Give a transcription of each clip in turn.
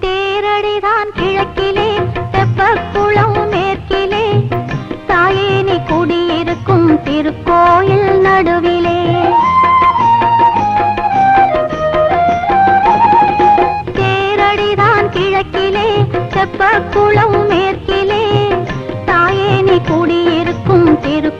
தேரடிதான் கிழக்கிலே தெப்பக்குளம் மேற்கிலே. தாயினி குடியிருக்கும் திருக்கோயில் நடுவிலே. தேரடிதான் கிழக்கிலே தெப்பக்குளம் மேற்கிலே. தாயினி குடியிருக்கும் திரு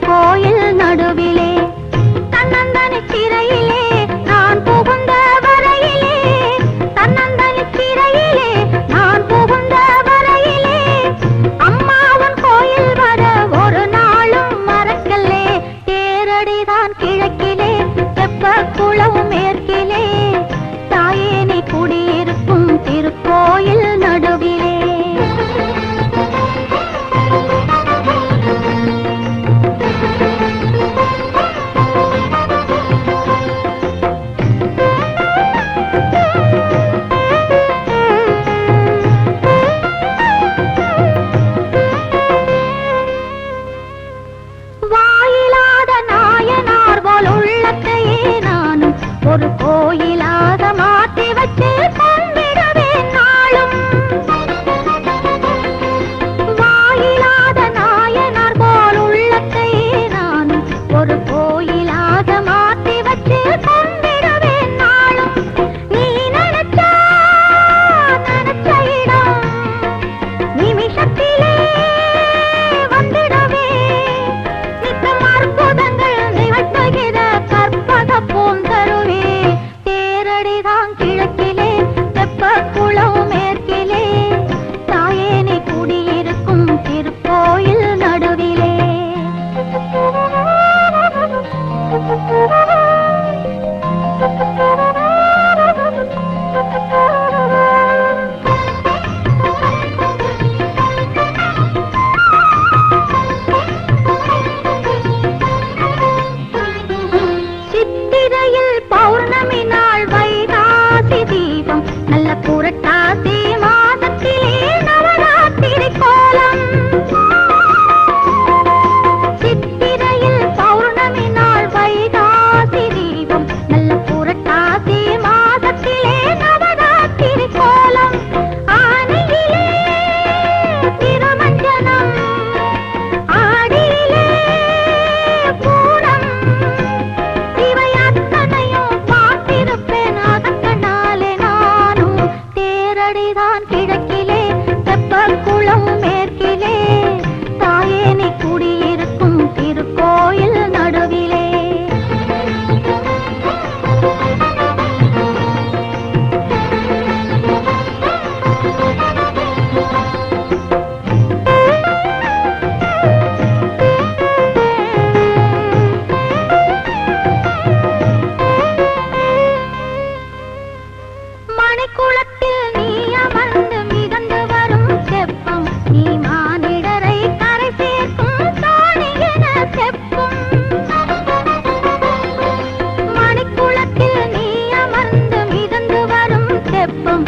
ഒപ്പം